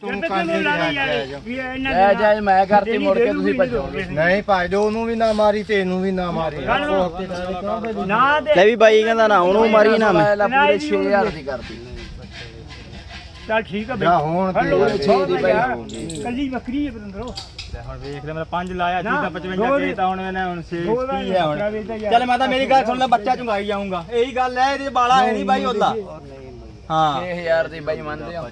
ਤੂੰ ਕਰ ਲਈ ਜੈ। ਜੈ ਮੈਂ ਕਰਤੀ ਮੁੜ ਕੇ ਤੁਸੀਂ ਭੱਜੋਗੇ। ਨਹੀਂ ਭਾਈ ਜੋ ਉਹਨੂੰ ਵੀ ਨਾ ਮਾਰੀ ਤੇ ਇਹਨੂੰ ਵੀ ਨਾ ਮਾਰੀ। ਨਾ ਦੇ ਲੈ ਵੀ ਬਾਈ ਕਹਿੰਦਾ ਨਾ ਉਹਨੂੰ ਮਾਰੀ ਨਾ ਮੈਂ ਮੈਂ। ਲਾ ਪੂਰੇ 6000 ਦੀ ਕਰਤੀ। ਚੱਲ ਠੀਕ ਆ ਜਾ ਹੁਣ ਹਲੋ ਕੀ ਛੇ ਦੀ ਬਾਈ ਕੱਲੀ ਬੱਕਰੀ ਹੈ ਬਤੰਦਰੋ ਹੁਣ ਵੇਖ ਲੈ ਮੇਰਾ 5 ਲਾਇਆ ਨਾ, ਜੀ ਦਾ ਦੋ 55 ਦੀ- ਕੇ ਤਾਂ ਹੁਣ ਇਹਨੇ ਹੁਣ 6 ਦੋ ਦਾ ਕੀ ਹੈ ਬੱਕਰਾ ਹੁਣ ਵੇਚਦਾ ਯਾਰ। ਚੱਲ ਮੈਂ ਤਾਂ ਮੇਰੀ ਗੱਲ ਸੁਣ ਲੈ ਬੱਚਾ ਚੁੰਗਾਈ ਜਾਊਂਗਾ। ਇਹੀ ਗੱਲ ਹੈ ਇਹਦੇ ਬਾਲਾ ਹੈ ਨਹੀਂ ਬਾਈ ਉਹਦਾ। ਹਾਂ। 6000 ਦੀ ਬਾਈ ਮੰਨਦੇ ਆ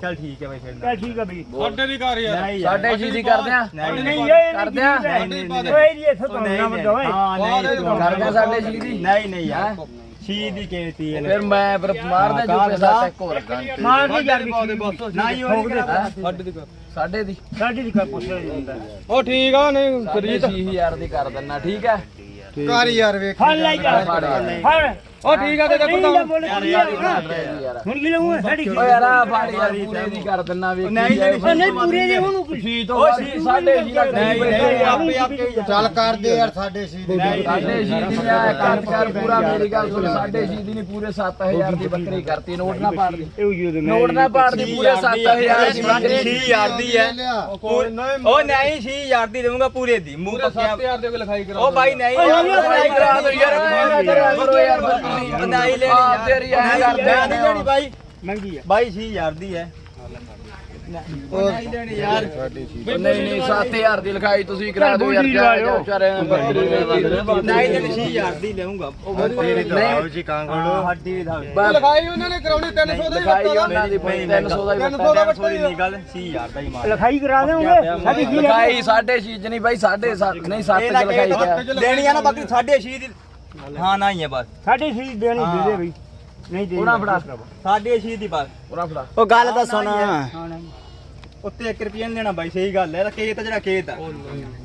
ਚੱਲ ਠੀਕ ਹੈ ਬਾਈ ਫਿਰ ਚੱਲ ਠੀਕ ਆ ਬਈ। ਸਾਡੇ ਦੀ ਕਰ ਯਾਰ। ਸਾਡੇ ਜੀ ਦੀ ਕਰਦੇ ਆ ਨਹੀਂ ਨਹੀਂ ਇਹ ਕਰਦੇ ਆ? ਨਹੀਂ ਨਹੀਂ, ਨਹੀਂ। ਇੱਥੋਂ ਤੋਂ ਨਾ ਵੱਡਾ ਓਏ। ਹਾਂ ਨਹੀਂ ਕਰਦੇ ਆ ਸਾਡੇ ਜੀ ਦੀ। ਨਹੀਂ ਨਹੀਂ ਯਾਰ। ਛੀ ਦੀ ਕੀਤੀ ਹੈ। ਫਿਰ ਮੈਂ ਫਿਰ ਮਾਰਦਾ ਜੋ ਪੈਸਾ ਟੈਕ ਹੋਰ ਮਾਰ ਦੇ ਯਾਰ ਵੀ ਨਾ ਹੀ ਉਹ ਠੋਕ ਦੇ। ਸਾਡੇ ਦੀ ਸਾਡੀ ਦੀ। ਕਰ ਪੁੱਛ ਲੈ ਜਾਂਦਾ ਉਹ ਠੀਕ ਆ ਨਹੀਂ ਫਰੀਦ। 6000 ਦੀ ਕਰ ਦਿੰਨਾ ਠੀਕ ਹੈ? ਕਰ ਯਾਰ ਵੇਖ। ਫੜ ਲੈ ਯਾਰ। ਫੜ। ਉਹ ਠੀਕ ਆ ਯਾਰ ਯਾਰ ਹੁਣ ਵੀ ਲਊਂ? ਸਾਡੀ ਓ ਯਾਰ ਆ ਫੜ ਯਾਰ ਪੂਰੇ ਦੀ ਕਰ ਦਿੰਨਾ ਵੇਖ ਨਹੀਂ, ਨਹੀਂ, ਪੂਰੇ ਦੇ ਉਹਨੂੰ ਕੁਛ ਸੀ ਤੋਂ ਸਾਡੇ ਜੀ ਦਾ ਨਹੀਂ ਨਹੀਂ ਆਪੇ ਆਪੇ ਚੱਲ ਕਰ ਦੇ ਯਾਰ ਸਾਡੇ ਸੀ ਦੀ ਸਾਡੇ ਜੀ ਦੀ ਆ ਕਰ ਕਰ ਪੂਰਾ ਮੇਰੀ ਗੱਲ ਸੁਣ ਸਾਡੇ ਜੀ ਦੀ ਨਹੀਂ ਪੂਰੇ 7000 ਦੀ ਬੱਕਰੀ ਕਰਤੀ ਨੋਟ ਨਾ ਪਾੜ ਦੀ। ਨੋਟ ਨਾ ਪਾੜ ਦੀ ਪੂਰੇ 7000 ਦੀ ਬੱਕਰੀ। 6000 ਦੀ ਹੈ ਉਹ ਨਹੀਂ 6000 ਦੀ ਦੇਵਾਂਗਾ ਪੂਰੇ ਦੀ। ਮੂੰਹ ਪੱਕਿਆ 7000 ਦੇ ਲਿਖਾਈ ਕਰਾ ਉਹ ਬਾਈ ਨਹੀਂ ਲੜਾਈ ਕਰਾ ਦੋ ਯਾਰ ਕਰੋ ਯਾਰ ਬੱਕਰੀ ਨਹੀਂ ਲੈਣੀ ਯਾਰ। ਤੇਰੀ ਐਂ ਨਹੀਂ, ਕਰਦੇ ਮੈਂ ਨਹੀਂ ਲੈਣੀ ਬਾਈ। ਮੰਗੀ ਆ। ਬਾਈ 6000 ਦੀ ਹੈ ਨਹੀਂ ਲੈਣੀ ਯਾਰ। ਨਹੀਂ ਨਹੀਂ 7000 ਦੀ ਲਿਖਾਈ ਤੁਸੀਂ ਕਰਾ ਦਿਓ ਯਾਰ ਜਾ ਵਿਚਾਰੇ ਨੇ ਬੱਕਰੀ ਵੇਚੀ ਨਹੀਂ ਲੈਣੀ 6000 ਦੀ ਲਵਾਂਗਾ ਤੇਰੀ ਦਵਾਓ ਜੀ ਕਾਂਗੜੋ। ਹੱਡੀ ਦੀ ਥਾਂ ਬਸ ਲਿਖਾਈ ਉਹਨਾਂ ਨੇ ਕਰਾਉਣੀ 300 ਦੀ ਲਿਖਾਈ ਉਹਨਾਂ ਦੀ ਪਈ 300 ਦਾ ਹੀ ਤਿੰਨ ਬੱਕਰਾ ਸੌ ਦੀ ਨਹੀਂ ਗੱਲ 6000 ਦਾ ਹੀ ਮਾਰ ਲਿਖਾਈ ਕਰਾ ਦੇਵਾਂਗੇ ਸਾਡੀ ਕੀ ਲਿਖਾਈ ਸਾਢੇ ਛੇ ਚ ਨਹੀਂ ਬਾਈ ਸਾਢੇ ਸੱਤ ਨਹੀਂ 7 ਇਹ ਚ ਨਾ ਲਿਖਾਈ ਕਹੇ ਗਿਆ। ਦੇਣੀ ਆ ਨਾ ਬਾਕੀ 6.5 ਦੀ ਹਾਂ ਨਾ ਹੀ ਹੈ ਬਸ। ਸਾਡੀ ਸੀ ਦੇਣੀ ਦੇ ਦੇ ਬਈ। ਨਹੀਂ ਦੇ ਉਹਨਾਂ ਫੜਾ। 6.5 ਦੀ ਬਸ। ਉਹਨਾਂ ਫੜਾ। ਉਹ ਗੱਲ ਤਾਂ ਸੁਣ ਉੱਤੇ 1 ਰੁਪਿਆ ਨਹੀਂ ਲੈਣਾ ਬਾਈ ਸਹੀ ਗੱਲ ਹੈ। ਆ ਜਿਹੜਾ ਖੇਤ ਆ।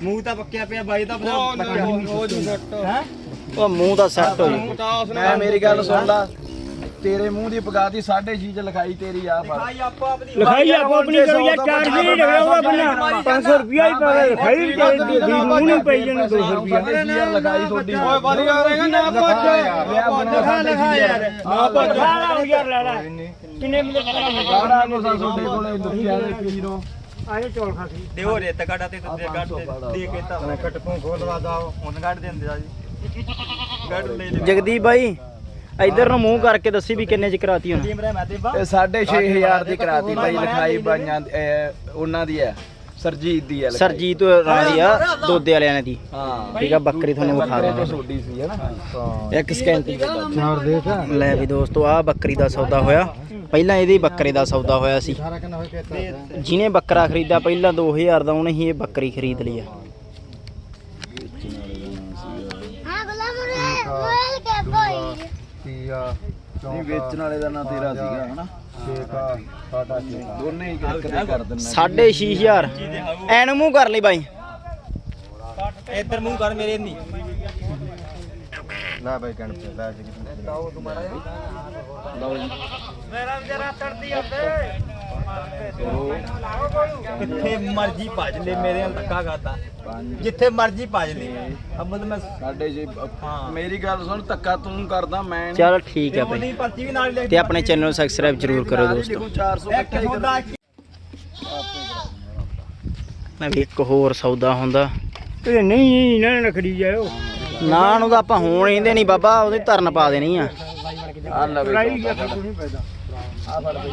ਮੂੰਹ ਤਾਂ ਪੱਕਿਆ ਪਿਆ ਬਾਈ ਦਾ ਹੈ। ਉਹ ਮੂੰਹ ਦਾ ਸੈੱਟ ਹੋ ਜੂ ਮੈਂ ਮੇਰੀ ਗੱਲ ਸੁਣ ਲਾ। ਤੇਰੇ ਮੂੰਹ ਦੀ ਪਗਾਤੀ ਸਾਢੇ ਛੇ ਚ ਲਿਖਾਈ ਤੇਰੀ ਆ ਭਾਈ ਆਪੋ ਆਪਣੀ ਲਿਖਾਈ ਆਪੋ ਆਪਣੀ ਕਰੋ ਯਾਰ ਚਾਰ ਵੀ ਲਗਾਉਗਾ ਬੰਨਾ 500 ਰੁਪਿਆ ਹੀ ਪਾਵੇ ਲਿਖਾਈ ਤੇ ਦੀ ਮੂੰਹ ਨਹੀਂ ਪਈ ਜਨ 200 ਰੁਪਿਆ ਲਿਖਾਈ ਤੁਹਾਡੀ ਓਏ ਵਾਰੀ ਆ ਰਹੇਗਾ ਨਾ ਪੁੱਛ ਲਿਖਾ ਲਿਖਾ ਯਾਰ ਆ ਯਾਰ ਲੈ ਲੈ ਕਿੰਨੇ ਮਿੰਟ ਕਰਾਂਗੇ ਸਾਰਾ ਨੂੰ ਤੁਹਾਡੇ ਕੋਲੇ ਦੁੱਖਿਆ ਦੇ ਪੀਰੋ ਆਏ ਚੌਲ ਖਾ ਸੀ ਦਿਓ ਰੇ ਤੇ ਕਾਟਾ ਤੇ ਤੇ ਕੱਢ ਦੇ ਦੇ ਕੇ ਤਾਂ ਕਟਕੋਂ ਖੋਲਵਾ ਦਾਓ ਹੁਣ ਕੱਢ ਦਿੰਦੇ ਆ ਜੀ ਜਗਦੀਪ ਬਾਈ ਇੱਧਰ ਨੂੰ ਮੂੰਹ ਕਰਕੇ ਦੱਸੀ ਵੀ ਕਿੰਨੇ ਚ ਕਰਾਤੀ ਹੁਣ ਟੀਮ ਰਹਿ ਮੈਂ ਤੇ ਬਾ ਇਹ ਸਾਢੇ ਛੇ ਹਜ਼ਾਰ ਦੀ ਕਰਾਤੀ ਬਾਈ ਲਿਖਾਈ ਬਾਈਆਂ ਦੀ, ਇਹ ਉਹਨਾਂ ਦੀ ਹੈ ਸਰਜੀਤ ਦੀ ਹੈ ਲਿਖਾਈ। ਸਰਜੀਤ ਰਾਣਾ ਦੀ ਆ ਦੋਦੇ ਵਾਲਿਆਂ ਨੇ ਦੀ ਹਾਂ ਠੀਕ ਆ ਬੱਕਰੀ ਤੁਹਾਨੂੰ ਵਿਖਾ ਬੱਕਰੇ ਰਿਹਾ ਤੋਂ ਛੋਟੀ ਸੀ ਹੈ ਨਾ ਇੱਕ ਸਕੈਂਟੀ ਚਾਰ ਦੇਖ ਲੈ ਵੀ ਦੋਸਤੋ ਆ ਬੱਕਰੀ ਦਾ ਸੌਦਾ ਹੋਇਆ ਪਹਿਲਾਂ ਇਹਦੇ ਬੱਕਰੇ ਦਾ ਸੌਦਾ ਹੋਇਆ ਸੀ ਸਾਰਾ ਕਿੰਨਾ ਹੋਇਆ ਕਿਤਾ ਜਿਹਨੇ ਬੱਕਰਾ ਖਰੀਦਾ ਪਹਿਲਾਂ 2000 ਦਾ ਉਹਨੇ ਹੀ ਇਹ ਬੱਕਰੀ ਖਰੀਦ ਲਈ ਆ हाँ गुलाम मोबाइल के बोल ਤੀਆ ਨਹੀਂ ਵੇਚਣ ਵਾਲੇ ਦਾ ਨਾਂ ਤੇਰਾ ਸੀਗਾ ਹਨਾ? ਛੇਕਾ ਸਾਡਾ ਛੇਕਾ ਦੋਨੇ ਹੀ ਇੱਕ ਦੇ ਕਰ ਦਿੰਨਾ 6500 ਐਨ ਮੂੰਹ ਕਰ ਲਈ ਬਾਈ। ਇੱਧਰ ਮੂੰਹ ਕਰ ਮੇਰੇ ਨਹੀਂ ਲੈ ਬਾਈ ਕਣ ਤੇ ਲੈ ਜੀ। ਕਿੱਥੇ ਮਰਜ਼ੀ ਭੱਜ ਲੈ ਮੇਰੇ ਨਾਲ ਧੱਕਾ ਕਰਦਾ। ਜਿੱਥੇ ਮਰਜ਼ੀ ਭੱਜ ਲੈ। ਅਬ ਮੈਂ ਸਾਡੇ ਜੀ ਹਾਂ। ਮੇਰੀ ਗੱਲ ਸੁਣ ਧੱਕਾ ਤੂੰ ਕਰਦਾ ਮੈਂ। ਚਲ ਠੀਕ ਪਰਚੀ ਵੀ ਨਾਲ ਲੈ ਤੇ ਆਪਣੇ ਚੈਨਲ ਨੂੰ ਸਬਸਕ੍ਰਾਈਬ ਜਰੂਰ ਕਰੋ ਦੋਸਤੋ। ਲਿਖੂ 400 ਇੱਕ ਸੌਦਾ ਮੈਂ ਵੀ ਇੱਕ ਹੋਰ ਸੌਦਾ ਹੁੰਦਾ। ਇਹ ਨਹੀਂ ਨਹੀਂ ਨਾ ਰਖੜੀ ਜਾਇਓ। ਨਾ ਨੂੰ ਤਾਂ ਆਪਾਂ ਹੋਣ ਹੀ ਦੇਣੀ ਬਾਬਾ ਉਹਦੀ ਧਰਨ ਪਾ ਦੇਣੀ ਆ। ਆ ਲਵੇ ਆ ਫੜ ਬਈ।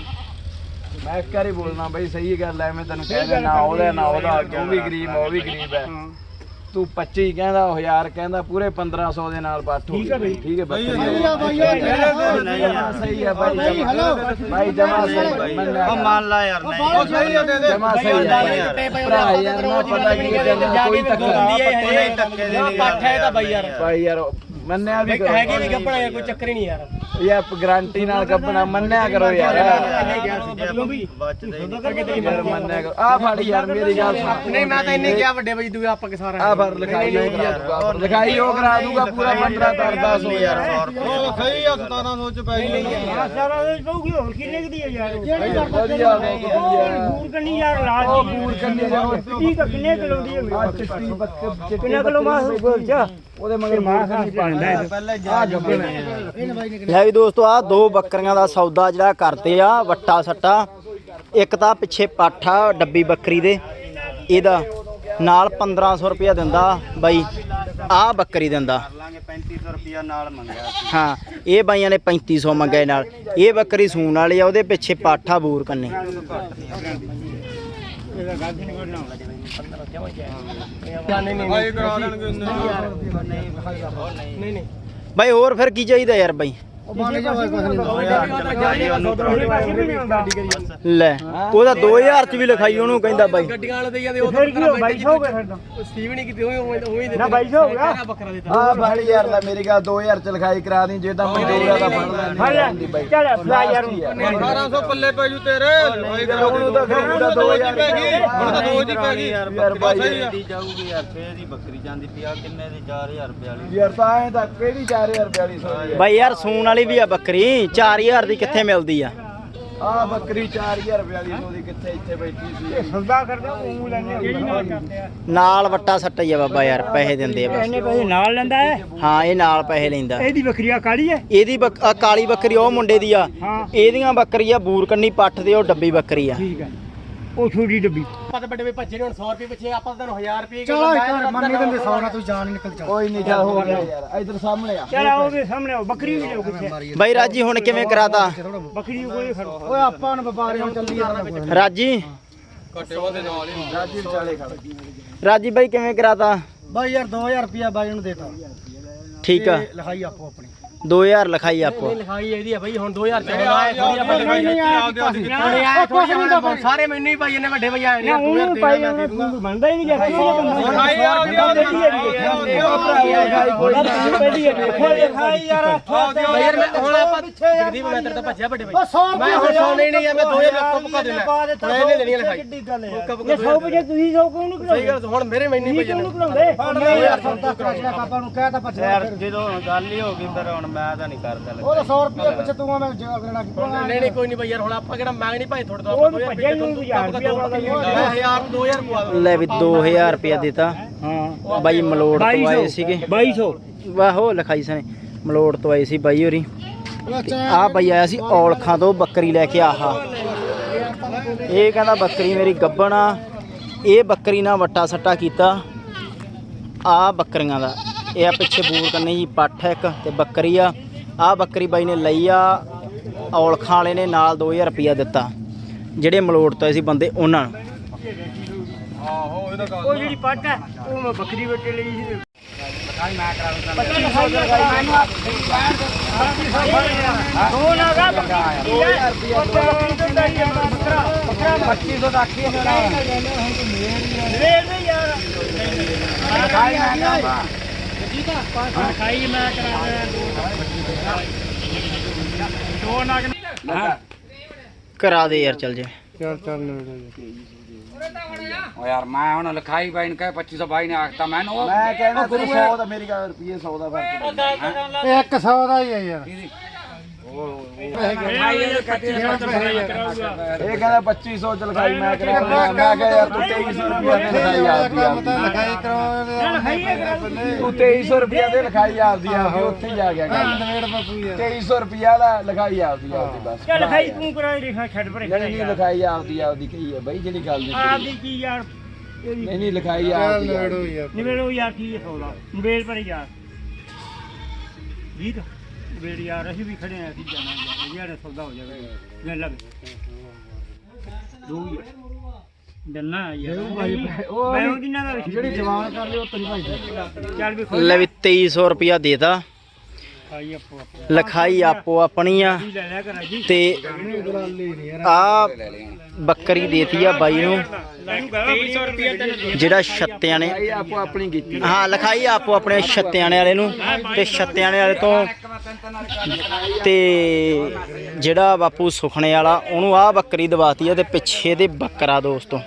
ਮੈਂ ਇੱਕ ਵਾਰੀ ਬੋਲਣਾ ਬਈ ਸਹੀ ਗੱਲ ਐ ਮੈਂ ਤੈਨੂੰ ਕਹਿ ਨਾ ਉਹਦਾ ਨਾ ਉਹਦਾ ਉਹ ਵੀ ਗਰੀਬ ਉਹ ਵੀ ਗਰੀਬ ਹੈ ਤੂੰ 25 ਕਹਿੰਦਾ 1000 ਕਹਿੰਦਾ ਪੂਰੇ 1500 ਦੇ ਨਾਲ ਬਾਠ ਹੋ ਠੀਕ ਹੈ ਬਈ। ਠੀਕ ਹੈ ਬੱਕਰੀ ਸਹੀ ਹੈ ਬਾਈ ਹੈਲੋ। ਬਾਈ ਜਮਾ ਸਹੀ ਉਹ ਮੰਨ ਲਾ ਯਾਰ ਨਹੀਂ। ਉਹ ਸਹੀ ਹੈ ਦੇ ਦੇ। ਜਮਾ ਸਹੀ ਹੈ ਭਰਾ ਯਾਰ ਨਾ ਪਤਾ ਕੀ ਕਰਨਾ ਕੋਈ ਧੱਕਾ ਨਹੀਂ ਧੱਕੇ ਦੇ ਪੱਠ ਹੈ ਤਾਂ ਬਈ ਯਾਰ। ਭਾਈ ਯਾਰ ਮੰਨਿਆ ਵੀ ਕਰੋ। ਹੈਗੀ ਵੀ ਕੱਪੜਾ ਯਾਰ ਕੋਈ ਚੱਕਰ ਹੀ ਨਹੀਂ ਯਾਰ। ਯਾਰ ਗਾਰੰਟੀ ਨਾਲ ਕੱਪਣਾ ਮੰਨਿਆ ਕਰੋ ਯਾਰ। ਯਾਰ ਮੰਨਿਆ ਕਰੋ। ਆ ਫੜ ਯਾਰ ਮੇਰੀ ਗੱਲ ਸੁਣ। ਨਹੀਂ ਮੈਂ ਤਾਂ ਇੰਨੇ ਕਿਹਾ ਵੱਡੇ ਬਈ ਤੂੰ ਆਪਾਂ ਕਿ ਸਾਰਾ ਆ ਫੜ ਲਿਖਾਈ ਉਹ ਕਰਾ ਦੂਗਾ। ਲਿਖਾਈ ਉਹ ਕਰਾ ਦੂਗਾ ਪੂਰਾ 15 ਕਰ 10 ਹੋ ਯਾਰ ਉਹ ਸਹੀ ਆ 1700 ਚ ਪੈ ਆ ਸਾਰਾ ਦੇ ਪਊਗੀ ਹੋਰ ਕਿੰਨੇ ਕੁ ਦੀ ਹੈ ਯਾਰ ਵਧੀਆ ਬਹੁਤ ਵਧੀਆ। ਬੂਰ ਕੰਨੀ ਯਾਰ ਲਾਲ ਕੰਨੀ ਜਾਓ ਠੀਕ ਆ ਕਿੰਨੇ ਕਿਲੋ ਦੀ ਹੈ ਕਿੰਨੇ ਕਿਲੋ ਮਾਸ ਗੋਲ ਚ ਉਹਦੇ ਮਗਰ ਮਾਸ ਨਹੀਂ ਪਾਉਂਦਾ ਪਹਿਲਾਂ ਆ। ਗੱਬਣ ਲੈ ਵੀ ਦੋਸਤੋ ਆ ਦੋ ਬੱਕਰੀਆਂ ਦਾ ਸੌਦਾ ਜਿਹੜਾ ਕਰਦੇ ਆ ਵੱਟਾ ਸੱਟਾ। ਇੱਕ ਤਾਂ ਪਿੱਛੇ ਪਾਠਾ ਡੱਬੀ ਬੱਕਰੀ ਦੇ। ਇਹਦਾ ਨਾਲ 1500 ਰੁਪਇਆ ਦਿੰਦਾ ਬਾਈ। ਆ ਬੱਕਰੀ ਦਿੰਦਾ। ਲਾਂਗੇ 3500 ਰੁਪਿਆ ਨਾਲ ਮੰਗਿਆ ਸੀ ਹਾਂ ਇਹ ਬਾਈਆਂ ਨੇ 3500 ਮੰਗਿਆ ਨਾਲ। ਇਹ ਬੱਕਰੀ ਸੂਣ ਵਾਲੀ ਆ ਉਹਦੇ ਪਿੱਛੇ ਪਾਠਾ ਬੂਰ ਕੰਨੇ। ਇਹਦਾ ਗੱਲ ਨਹੀਂ ਕਰਨਾ ਬਾਈ ਹੋਰ ਫਿਰ ਕੀ ਚਾਹੀਦਾ ਯਾਰ ਬਾਈ? ਲੈ ਉਹਦਾ 2000 ਚ ਵੀ ਲਿਖਾਈ ਉਹਨੂੰ ਕਹਿੰਦਾ ਬਾਈ। ਫਿਰ ਕੀ ਹੋ ਬਾਈ ਹੋ ਗਿਆ ਫਿਰ ਤਾਂ। ਨਾ ਬਾਈ ਹੋ ਗਿਆ? ਆ ਫੜ ਯਾਰ ਲੈ ਮੇਰੀ ਗੱਲ 2000 ਚ ਲਿਖਾਈ ਕਰਾ ਦੀ ਜੇ ਤਾਂ ਮਨਜ਼ੂਰ ਆ ਤਾਂ ਫੜ ਫੜ ਲੈ ਲੈਂਦੀ ਬਾਈ। ਚੱਲ ਫਲਾ ਯਾਰ 1800 ਪੱਲੇ ਪੈ ਜੂ ਤੇਰੇ। ਉਹਨੂੰ ਤਾਂ ਫਿਰ ਉਹਦਾ 2000 ਹੁਣ ਤਾਂ ਦੋ ਦੀ ਪੈ ਗਈ। ਯਾਰ ਬਾਈ। ਦੀ ਜਾਊਗੀ ਯਾਰ ਫੇਰ ਦੀ ਬੱਕਰੀ ਜਾਂਦੀ ਪਿਆ ਕਿੰਨੇ ਦੀ? 4000 ਰੁਪਏ ਵਾਲੀ। ਯਾਰ ਤਾਂ ਐ ਤਾਂ ਕਿਹੜੀ 4000 4200 ਦੀ ਬਾਈ ਯਾਰ ਸੂਣ ਵਾਲੀ ਵੀ ਆ ਬੱਕਰੀ 4000 ਦੀ ਕਿੱਥੇ ਮਿਲਦੀ ਆ? ਆ ਬੱਕਰੀ 4000 4200 ਦੀ ਕਿੱਥੇ ਇੱਥੇ ਬੈਠੀ ਸੀ। ਸੌਦਾ ਕਰਦੇ ਉਹ ਲੈਣੇ ਨਾਲ ਕਰਦੇ ਆ। ਨਾਲ ਵੱਟਾ ਸੱਟਾ ਹੀ ਆ ਬਾਬਾ ਯਾਰ ਪੈਸੇ ਦਿੰਦੇ ਆ ਬਸ। ਇਹਨੇ ਪੈਸੇ ਨਾਲ ਲੈਂਦਾ ਹੈ? ਹਾਂ ਇਹ ਨਾਲ ਪੈਸੇ ਲੈਂਦਾ। ਇਹਦੀ ਬੱਕਰੀਆ ਕਾਲੀ ਹੈ? ਇਹਦੀ ਕਾਲੀ ਬੱਕਰੀ ਉਹ ਮੁੰਡੇ ਦੀ ਆ। ਇਹਦੀਆਂ ਬੱਕਰੀ ਆ ਬੂਰ ਕੰਨੀ ਪੱਠ ਦੇ ਉਹ ਡੱਬੀ ਬੱਕਰੀ ਆ। ਠੀਕ ਹੈ ਉਹ ਛੋਟੀ ਡੱਬੀ। ਚਲੋ ਇੱਕ ਮੰਨੀ ਦਿੰਦੇ 100 ਨਾਲ ਤੂੰ ਜਾਨ ਨਿਕਲ ਜਾ ਕੋਈ ਨਹੀਂ ਚੱਲ ਹੋ ਗਿਆ ਯਾਰ ਇਧਰ ਸਾਹਮਣੇ ਆ। ਚਲ ਉਹਦੇ ਸਾਹਮਣੇ ਉਹ ਬੱਕਰੀ ਵੀ ਲਿਓ ਕਿੱਥੇ ਬਾਈ ਰਾਜੀ ਹੁਣ ਕਿਵੇਂ ਕਰਾਤਾ? ਬੱਕਰੀ ਕੋਈ ਖੜੋ ਓਏ ਆਪਾਂ ਨੂੰ ਵਪਾਰੀ ਹੁਣ ਚੱਲੀ ਜਾਂਦਾ ਰਾਜੀ ਰਾਜੀ ਵਿਚਾਲੇ ਖੜ। ਰਾਜੀ ਬਾਈ ਕਿਵੇਂ ਕਰਾਤਾ? ਬਾਈ ਯਾਰ 2000 ਰੁਪਿਆ ਬਾਈ ਨੂੰ ਦੇਤਾ। ਠੀਕ ਆ। ਤੇ ਲਿਖਾਈ ਆਪੋ ਆਪਣੀ 2000 ਲਿਖਾਈ ਆਪੋ ਲਿਖਾਈ ਇਹਦੀ ਆ ਬਈ ਹੁਣ 2000 ਚੱਲਦਾ ਹੈ ਥੋੜੀ ਆਪਾਂ ਨਹੀਂ ਆ ਥੋੜੀ ਆ ਸਾਰੇ ਮੈਨੂੰ ਹੀ ਪਾਈ ਨੇ ਵੱਡੇ ਭਈਆ ਨੇ ਉਹਨੂੰ ਪਾਈ ਉਹਨੂੰ ਬਣਦਾ ਹੀ ਨਹੀਂ ਗਿਆ ਲਿਖਾਈ ਆ ਪਹਿਲੀ ਹੈ ਲਿਖਾਈ ਯਾਰ ਯਾਰ ਮੈਂ ਹੁਣ ਆਪਾਂ ਜਗਦੀਪ ਮੈਂ ਤੇਰੇ ਤੋਂ ਭੱਜਿਆ ਵੱਡੇ ਭਾਈ ਮੈਂ ਹੁਣ ਸੌਣੇ ਨਹੀਂ ਆ ਮੈਂ 2000 ਲੱਖ ਪਕਾ ਦੇਣਾ ਹੁਣ ਇਹਨੇ ਦੇਣੀ ਲਿਖਾਈ ਕਿੱਡੀ ਗੱਲ ਹੈ ਇਹ 100 ਵਜੇ ਤੁਸੀਂ 100 ਕਿਉਂ ਨਹੀਂ ਕਰਾਉਂਦੇ ਸਹੀ ਗੱਲ ਹੁਣ ਮੇਰੇ ਮੈਨੂੰ ਹੀ ਕਿਉਂ ਨਹੀਂ ਕਰਾਉਂਦੇ ਯਾਰ ਸੌਦਾ ਕਰਾਇਆ ਪਾਪਾ ਨੂੰ ਕਹਿ ਤਾਂ ਭੱਜਿਆ ਯਾਰ ਜਦੋਂ ਗੱਲ ਹੀ ਹੋ ਗਈ ਫਿਰ ਹੁਣ ਮੈਂ ਤਾਂ ਨਹੀਂ ਕਰਦਾ ਲੱਗਾ ਉਹ 100 ਰੁਪਏ ਪਿੱਛੇ ਤੂੰ ਮੈਂ ਅਗਲੇ ਨਾਲ ਨਹੀਂ ਨਹੀਂ ਕੋਈ ਨਹੀਂ ਭਾਈ ਯਾਰ ਹੁਣ ਆਪਾਂ ਕਿਹੜਾ ਮੰਗ ਨਹੀਂ ਭਾਈ ਤੁਹਾਡੇ ਤੋਂ ਆਪਾਂ 2000 ਰੁਪਏ ਤੋਂ 1000 2000 ਪਵਾ ਲੈ ਵੀ 2000 ਰੁਪਇਆ ਦਿੱਤਾ। ਹਾਂ। ਬਾਈ ਮਲੋੜ ਤੋਂ ਆਏ ਸੀਗੇ। 2200 ਵਾਹੋ ਲਿਖਾਈ ਸਨੇ। ਮਲੋੜ ਤੋਂ ਆਏ ਸੀ ਬਾਈ ਹੋਰੀ। ਆ ਬਾਈ ਆਇਆ ਸੀ ਔਲਖਾਂ ਤੋਂ ਬੱਕਰੀ ਲੈ ਕੇ ਆਹਾ। ਇਹ ਕਹਿੰਦਾ ਬੱਕਰੀ ਮੇਰੀ ਗੱਬਣ ਆ। ਇਹ ਬੱਕਰੀ ਨਾਲ ਵੱਟਾ ਸੱਟਾ ਕੀਤਾ। ਆ ਬੱਕਰੀਆਂ ਦਾ। ਇਹ ਆ ਪਿੱਛੇ ਬੂਰ ਕੰਨੇ ਜੀ ਪੱਠ ਇੱਕ ਤੇ ਬੱਕਰੀ ਆ ਆ ਬੱਕਰੀ ਬਾਈ ਨੇ ਲਈ ਆ ਔਲਖਾਂ ਵਾਲੇ ਨੇ ਨਾਲ 2000 ਰੁਪਇਆ ਦਿੱਤਾ ਜਿਹੜੇ ਮਲੋੜ ਤੋਂ ਸੀ ਬੰਦੇ ਉਹਨਾਂ ਨੂੰ ਉਹ ਜਿਹੜੀ ਪੱਟ ਹੈ ਉਹ ਮੈਂ ਬੱਕਰੀ ਵੇਟੇ ਲਈ ਸੀ ਦੋ ਨਾ ਗਾ ਬੱਕਰੀ 2000 ਰੁਪਏ ਬੱਕਰਾ ਬੱਕਰਾ 2500 ਦਾ ਆਖੀ ਨਾ ਰੇਟ ਦੇ ਯਾਰ ਮੈਂ ਕਰਾ ਮੈਂ ਦੋ ਨਾ ਕਰਾ ਦੇ ਯਾਰ ਚੱਲ ਜੇ। ਚੱਲ ਚੱਲ ਓ ਯਾਰ ਮੈਂ ਹੁਣ ਲਿਖਾਈ ਬਾਈ ਨੂੰ ਕਹੇ 2500 ਬਾਈ ਨੇ ਆਖਤਾ। ਮੈਨੂੰ ਮੈਂ ਕਹਿੰਦਾ ਤੈਨੂੰ 100 ਦਾ ਮੇਰੀ ਗੱਲ ਰੁਪਏ 100 ਦਾ ਫ਼ਰਕ ਇਹ 100 ਦਾ ਹੀ ਹੈ ਯਾਰ। ਇਹ ਕਹਿੰਦਾ 2500 ਚ ਲਿਖਾਈ ਮੈਂ ਕਰਾਉਂਦਾ ਮੈਂ ਕਿਹਾ ਯਾਰ ਤੂੰ 2300 ਰੁਪਏ ਦੇ ਲਿਖਾਈ ਆਪਦੀ ਆਪਦੀ। ਲਿਖਾਈ ਕਰਾਉਣ ਤੂੰ 2300 ਰੁਪਏ ਦੇ ਲਿਖਾਈ ਆਪਦੀ ਆਪਦੀ ਉੱਥੇ ਹੀ ਆ ਗਿਆ ਗੱਲ ਨਵੇੜ ਬਾਪੂ ਯਾਰ 2300 ਰੁਪਏ ਦਾ ਲਿਖਾਈ ਆਪਦੀ ਆਪਦੀ ਬਸ। ਚੱਲ ਖਾਈ ਤੂੰ ਕਰਾ ਲਿਖਾ ਛੱਡ ਪਰੇ ਨਹੀਂ ਨਹੀਂ ਲਿਖਾਈ ਆਪਦੀ ਆਪਦੀ ਕਹੀ ਹੈ ਬਈ ਜਿਹੜੀ ਗੱਲ ਦੀ ਆਪ ਦੀ ਕੀ ਯਾਰ ਨਹੀਂ ਨਹੀਂ ਲਿਖਾਈ ਆਪਦੀ ਨਵੇੜੋ ਆਪਦੀ। ਯਾਰ ਨਿਬੇੜੋ ਯਾਰ ਕੀ ਹੈ ਸੌਦਾ ਨਿਬੇੜ ਪਰ ਯਾਰ ਵੀਰ ਯਾਰ ਅਸੀਂ ਵੀ ਖੜੇ ਆ ਅਸੀਂ ਜਾਣਾ ਯਾਰ ਯਾਰ ਸੌਦਾ ਹੋ ਜਾਵੇਗਾ ਲੈ ਲੱਗ ਦੋ ਦੰਨਾ ਯਾਰ। ਉਹ ਮੈਂ ਨਾਲ ਜਿਹੜੀ ਜਵਾਨ ਕਰ ਲਈ ਉਹ ਤੇਰੀ ਭਾਈ। ਚੱਲ ਵੀ ਖੋਲ ਲੈ ਵੀ 2300 ਰੁਪਇਆ ਦੇਤਾ ਲਖਾਈ ਆਪੋ ਆਪਣੀ ਆ ਵੀ ਤੇ ਆ ਬੱਕਰੀ ਦੇਤੀ ਆ ਬਾਈ ਨੂੰ। ਜਿਹੜਾ ਛੱਤਿਆਂ ਨੇ ਆਪੋ ਆਪਣੀ ਕੀਤੀ ਹਾਂ, ਲਿਖਾਈ ਆਪੋ ਆਪਣੇ ਛੱਤਿਆਣੇ ਵਾਲੇ ਨੂੰ ਤੇ ਛੱਤਿਆਣੇ ਵਾਲੇ ਤੋਂ ਤੇ ਜਿਹੜਾ ਬਾਪੂ ਸੁਖਣੇ ਵਾਲਾ, ਉਹਨੂੰ ਆ ਬੱਕਰੀ ਦਵਾਤੀ ਆ ਤੇ ਪਿੱਛੇ ਦੇ ਬੱਕਰਾ ਦੋਸਤੋ।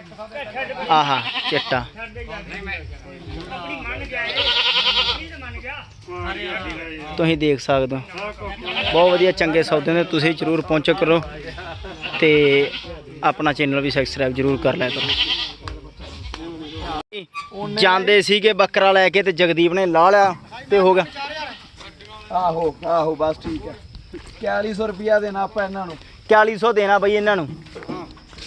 ਆਹਾ, ਚਿੱਟਾ ਆਪਣੀ ਮੰਨ ਗਿਆ ਇਹ ਤਾਂ ਮੰਨ ਗਿਆ ਤੁਸੀਂ ਦੇਖ ਸਕਦੇ ਹੋ। ਬਹੁਤ ਵਧੀਆ ਚੰਗੇ ਸੌਦੇ ਨੇ ਤੁਸੀਂ ਜਰੂਰ ਪਹੁੰਚੋ ਕਰੋ ਤੇ ਆਪਣਾ ਚੈਨਲ ਵੀ ਸਬਸਕ੍ਰਾਈਬ ਜਰੂਰ ਕਰ ਲਿਆ ਕਰੋ। ਜਾਂਦੇ ਸੀਗੇ ਬੱਕਰਾ ਲੈ ਕੇ ਤੇ ਜਗਦੀਪ ਨੇ ਲਾ ਲਿਆ ਤੇ ਹੋ ਗਿਆ। ਆਹੋ ਆਹੋ ਬਸ ਠੀਕ ਹੈ। 4100 ਰੁਪਿਆ ਦੇਣਾ ਆਪਾਂ ਇਹਨਾਂ ਨੂੰ। 4100 ਦੇਣਾ ਬਈ ਇਹਨਾਂ ਨੂੰ।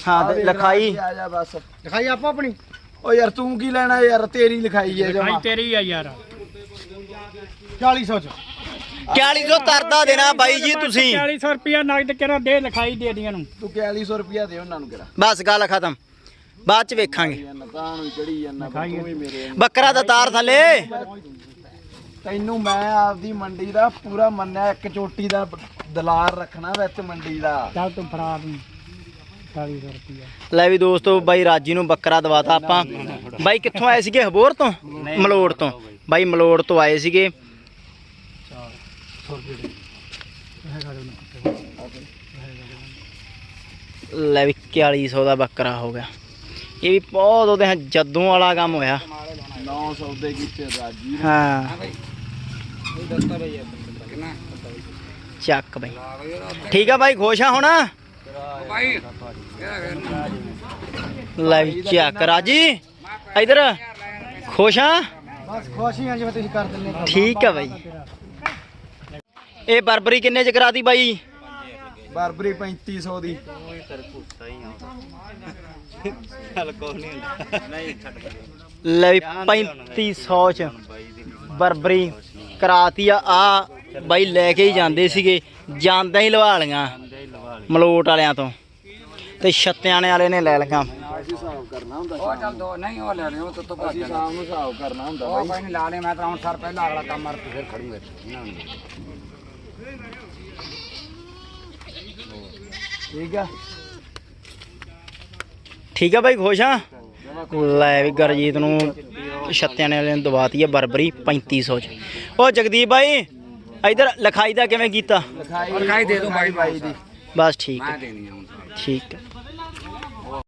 ਹਾਂ ਤੇ ਲਿਖਾਈ। ਆ ਜਾ ਬਸ। ਦਿਖਾਈ ਆਪੋ ਆਪਣੀ? ਓ ਯਾਰ ਤੂੰ ਕੀ ਲੈਣਾ ਯਾਰ ਤੇਰੀ ਲਿਖਾਈ ਹੈ ਜਮਾ। ਤੇਰੀ ਆ ਯਾਰ। 4000 ਚ। 4100 ਤਰਦਾ ਦੇਣਾ ਬਾਈ ਜੀ ਤੁਸੀਂ। 4000 ਰੁਪਿਆ ਨਗਦ ਕਿਹੜਾ ਦੇ ਲਿਖਾਈ ਦੇ ਦੀਆਂ ਨੂੰ। ਤੂੰ 4100 ਰੁਪਿਆ ਦੇ ਉਹਨਾਂ ਨੂੰ ਕਿਹੜਾ। ਬਸ ਗੱਲ ਖਤਮ। ਬਾਅਦ ਚ ਵੇਖਾਂਗੇ। ਬੱਕਰਾ ਦਾ ਤਾਰ ਥੱਲੇ। ਤੈਨੂੰ ਮੈਂ ਆਪਦੀ ਮੰਡੀ ਦਾ ਪੂਰਾ ਮੰਨਿਆ ਇੱਕ ਚੋਟੀ ਦਾ ਦਲਾਰ ਰੱਖਣਾ ਵਿੱਚ ਮੰਡੀ ਦਾ। ਚੱਲ ਤੂੰ ਫੜਾ ਦੂੰ। 4000 ਰੁਪਿਆ ਲੈ ਵੀ ਦੋਸਤੋ ਬਾਈ ਰਾਜੀ ਨੂੰ ਬੱਕਰਾ ਦਵਾਤਾ ਆਪਾਂ। ਬਾਈ ਕਿੱਥੋਂ ਆਏ ਸੀਗੇ? ਹਬੋਰ ਤੋਂ? ਮਲੋੜ ਤੋਂ। ਬਾਈ ਮਲੋੜ ਤੋਂ ਆਏ ਸੀਗੇ। ਲੈ ਵੀ 4100 ਦਾ ਬੱਕਰਾ ਹੋ ਗਿਆ। ਇਹ ਵੀ ਬਹੁਤ ਉਹਦੇ ਜੱਦੋਂ ਵਾਲਾ ਕੰਮ ਹੋਇਆ। 900 ਦੇ ਕੀਤੇ ਰਾਜੀ ਹਾਂ। ਚੱਕ ਬਾਈ। ਠੀਕ ਆ ਬਾਈ ਖੁਸ਼ ਆ ਹੁਣ? ਲੈ ਵੀ ਚੱਕ ਰਾਜੀ? ਇਧਰ ਖੁਸ਼ ਆ? ਬਸ ਖੁਸ਼ ਹੀ ਆ ਜਿਵੇਂ ਤੁਸੀਂ ਕਰ ਦਿੰਦੇ। ਠੀਕ ਆ ਬਾਈ। ਇਹ ਬਰਬਰੀ ਕਿੰਨੇ ਚ ਕਰਾਤੀ ਬਾਈ? ਬਰਬਰੀ 3500 ਦੀ। ਲੈ ਵੀ 3500 ਚ ਬਰਬਰੀ ਕਰਾਤੀ ਆ। ਆ ਬਾਈ ਲੈ ਕੇ ਹੀ ਜਾਂਦੇ ਸੀਗੇ। ਜਾਂਦੇ ਹੀ ਲਵਾ ਲੀਆਂ ਮਲੋਟ ਵਾਲਿਆਂ ਤੋਂ। ਤੇ ਛੱਤਿਆਣੇ ਵਾਲੇ ਨੇ ਲੈ ਅਸੀਂ ਹਿਸਾਬ ਕਰਨਾ ਹੁੰਦਾ ਉਹ ਚੱਲ ਦੋ ਨਹੀਂ ਉਹ ਲੈ ਲਿਓ ਤੂੰ ਤੋਂ ਭੱਜ ਅਸੀਂ ਸ਼ਾਮ ਨੂੰ ਹਿਸਾਬ ਕਰਨਾ ਹੁੰਦਾ ਉਹ ਕੋਈ ਨਹੀਂ ਲਾ ਲੈ ਮੈਂ ਤਾਂ ਹੁਣ ਸਰ ਪਹਿਲਾਂ ਅਗਲਾ ਕੰਮ ਮਰ ਫਿਰ ਖੜੀ ਵਿੱਚ ਨਾ ਠੀਕ ਆ। ਠੀਕ ਆ ਬਾਈ ਖੁਸ਼ ਆ? ਲੈ ਵੀ ਗਰਜੀਤ ਨੂੰ ਛੱਤਿਆਣੇ ਵਾਲੇ ਨੇ ਦਵਾਤੀ ਆ ਬਰਬਰੀ 3500 ਚ। ਉਹ ਜਗਦੀਪ ਬਾਈ ਇਧਰ ਲਿਖਾਈ ਦਾ ਕਿਵੇਂ ਕੀਤਾ? ਲਿਖਾਈ ਦੇ ਦਿਓ ਬਾਈ ਬਾਈ ਦੀ ਬਸ ਠੀਕ ਹੈ ਠੀਕ ਹੈ